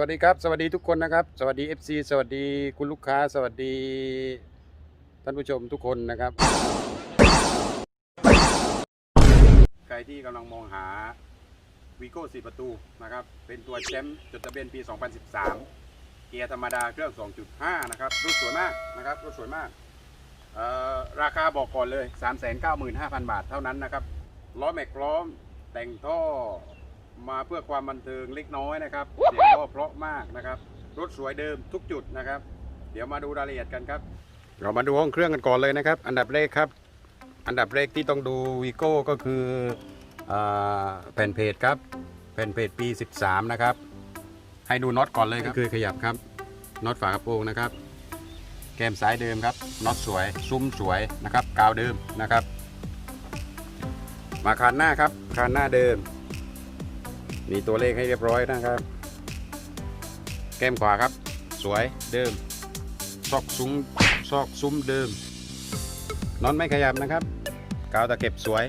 วัสดีครับ สวัสดีทุกคนนะครับ สวัสดี FC สวัสดีคุณลูกค้า สวัสดีท่านผู้ชมทุกคนนะครับ ใครที่กำลังมองหาวีโก้4ประตูนะครับ เป็นตัวแชมป์จดทะเบียนปี 2013 เกียร์ธรรมดาเครื่อง 2.5 นะครับรถสวยมากนะครับรถสวยมากราคาบอกก่อนเลย 395,000 บาทเท่านั้นนะครับล้อแม็กพร้อมแต่งท่อ มาเพื่อความบันเทิงเล็กน้อยนะครับเสียงก็เพราะมากนะครับรถสวยเดิมทุกจุดนะครับ เดี๋ยวมาดูรายละเอียดกันครับ เรามาดูห้องเครื่องกันก่อนเลยนะครับ อันดับแรกครับ อันดับแรกที่ต้องดูวีโก้ก็คืออาแผ่นเพจครับแผ่นเพจปี 13 นะครับ ให้ดูน็อตก่อนเลยครับคือขยับครับน็อตฝากระโปรงนะครับ แก้มซ้ายเดิมครับน็อตสวย ซุ้มสวยนะครับกาวเดิมนะครับ มาคานหน้าครับคานหน้าเดิม มีตัวเลขให้เรียบร้อยนะครับ แก้มขวาครับ สวยเดิม ซอกซุ้มซอกซุ้มเดิมนอตไม่ขยับนะครับ กาวตะเก็บสวย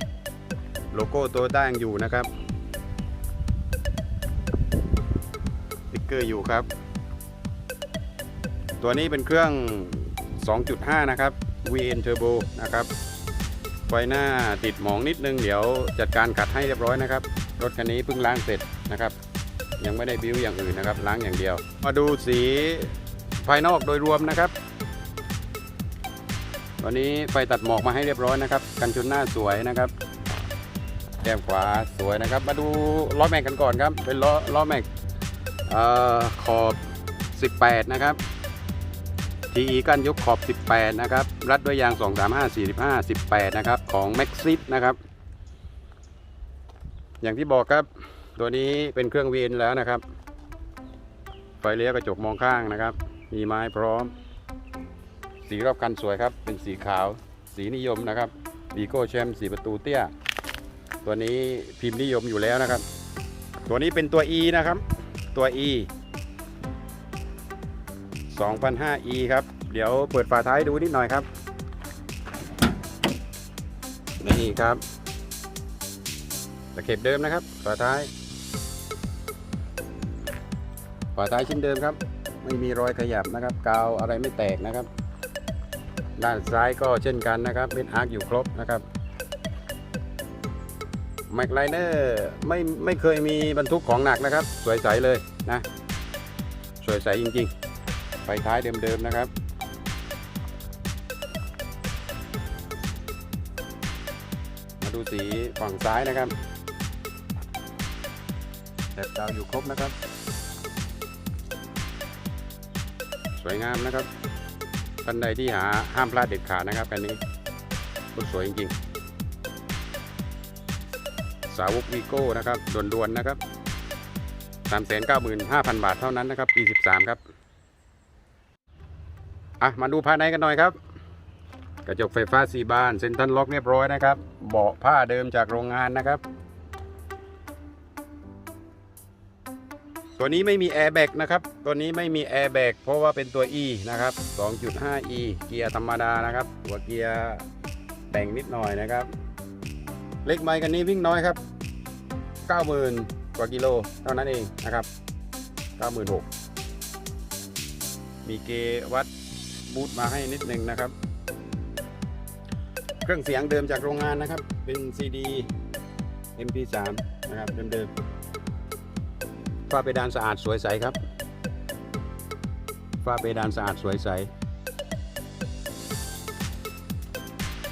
โลโก้ตโยต้ายังอยู่นะครับติ๊กเกอร์อยู่ครับ ตัวนี้เป็นเครื่อง 2.5 นะครับ VN Turbo นะครับไฟหน้าติดหมองนิดนึง เดี๋ยวจัดการขัดให้เรียบร้อยนะครับ รถคันนี้เพิ่งล้างเสร็จนะครับ ยังไม่ได้บิ้วอย่างอื่นนะครับล้างอย่างเดียว มาดูสีภายนอกโดยรวมนะครับ ตอนนี้ไฟตัดหมอกมาให้เรียบร้อยนะครับ กันชนหน้าสวยนะครับแก้มขวาสวยนะครับ มาดูล้อแม็กกันก่อนครับ เป็นล้อล้อแม็กเอ่อขอบ 18 นะครับ TE กันยกขอบ 18 นะครับ รัดด้วยยาง 235 45 18 นะครับ ของ Maxip นะครับ อย่างที่บอกครับ ตัวนี้เป็นเครื่องวีนแล้วนะครับ ไฟเลี้ยวกระจกมองข้างนะครับ มีไม้พร้อม สีรอบคันสวยครับ เป็นสีขาว สีนิยมนะครับวีโก้แชมป์สีประตูเตี้ย ตัวนี้พิมพ์นิยมอยู่แล้วนะครับ ตัวนี้เป็นตัว E นะครับ ตัว E 2005 E ครับ เดี๋ยวเปิดฝาท้ายดูนิดหน่อยครับ นี่ครับ ตะเข็บเดิมนะครับฝาท้ายฝาท้ายชิ้นเดิมครับ ไม่มีรอยขยับนะครับ กาวอะไรไม่แตกนะครับ ด้านซ้ายก็เช่นกันนะครับเป็นอาร์คอยู่ครบนะครับแม็กไลเนอร์ไม่ไม่เคยมีบรรทุกของหนักนะครับ สวยใสเลยนะสวยใสจริงๆ ไฟท้ายเดิมๆนะครับมาดูสีฝั่งซ้ายนะครับ แถบดาวอยู่ครบนะครับ สวยงามนะครับท่านใดที่หาห้ามพลาดเด็ดขาดนะครับกันนี้รถสวยจริงๆ สาวกวีโก้นะครับด่วนๆนะครับ395,000บาทเท่านั้นนะครับปี13ครับอะมาดูภายในกันหน่อยครับ กระจกไฟฟ้าสีบานเซ็นทรัลล็อกเรียบร้อยนะครับ เบาะผ้าเดิมจากโรงงานนะครับ ตัวนี้ไม่มีแอร์แบกนะครับ ตัวนี้ไม่มีแอร์แบกเพราะว่าเป็นตัว E นะครับ 2.5E เกียร์ธรรมดานะครับตัวเกียร์แต่งนิดหน่อยนะครับ เล็กไมค์กันนี้วิ่งน้อยครับ 90,000 กว่ากิโลเท่านั้นเองนะครับ 96,000 มีเกวัดบูทมาให้นิดนึงนะครับ เครื่องเสียงเดิมจากโรงงานนะครับ เป็น CD MP3 นะครับเดิมๆ ฝ้าเพดานสะอาดสวยใสครับฝ้าเพดานสะอาดสวยใส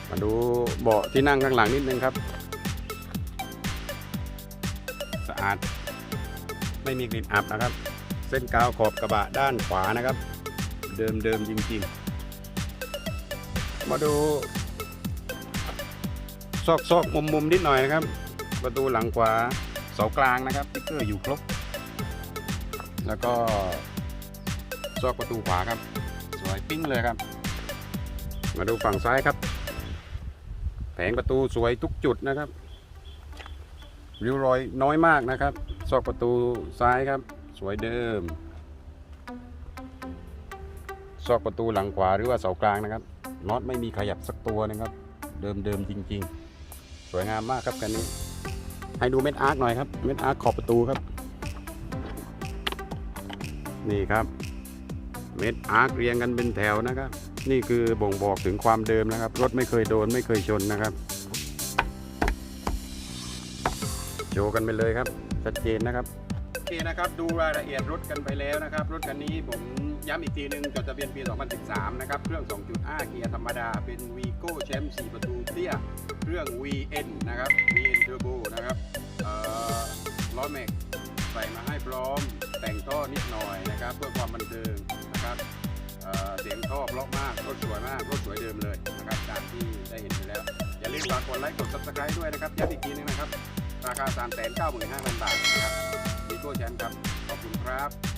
มาดูเบาะที่นั่งข้างหลังนิดนึงครับ สะอาดไม่มีกลิ่นอับนะครับ เส้นกาวขอบกระบะด้านขวานะครับ เดิมๆจริงๆ มาดู ซอกซอกมุมมุมๆ นิดหน่อยนะครับ ประตูหลังขวาเสากลางนะครับติ๊กเกอร์อยู่ครบ แล้วก็ซอกประตูขวาครับ สวยปิ้งเลยครับ มาดูฝั่งซ้ายครับ แผงประตูสวยทุกจุดนะครับริ้วรอยน้อยมากนะครับ ซอกประตูซ้ายครับ สวยเดิม ซอกประตูหลังขวาหรือว่าเสากลางนะครับน็อตไม่มีขยับสักตัวนะครับ เดิมเดิมจริง ๆ สวยงามมากครับคันนี้ ให้ดูเม็ดอาร์คหน่อยครับ เม็ดอาร์คขอบประตูครับ นี่ครับเม็ดอาร์คเรียงกันเป็นแถวนะครับ นี่คือบ่งบอกถึงความเดิมนะครับ รถไม่เคยโดนไม่เคยชนนะครับ โชว์กันไปเลยครับ ชัดเจนนะครับโอเคนะครับ ดูรายละเอียดรถกันไปแล้วนะครับ รถคันนี้ผมย้ำอีกทีหนึ่งจดทะเบียนปี 2013 นะครับ เครื่อง 2.5 เกียร์ธรรมดา เป็น Vigo แชมป์4ประตูเตี้ย เครื่อง VN นะครับ VN Turbo นะครับล้อแม็ก ใส่มาให้พร้อมแต่งท่อนิดหน่อยนะครับ เพื่อความบันเทิงนะครับเเสียงท่อเพราะมากรถสวยมากรถสวยเดิมเลยนะครับจากที่ได้เห็นไปแล้ว อย่าลืมฝากกดไลค์กด subscribe ด้วยนะครับย้ำอีกทีนึงนะครับ ราคา395,000บาทนะครับดีโก้แชมป์ครับ ขอบคุณครับ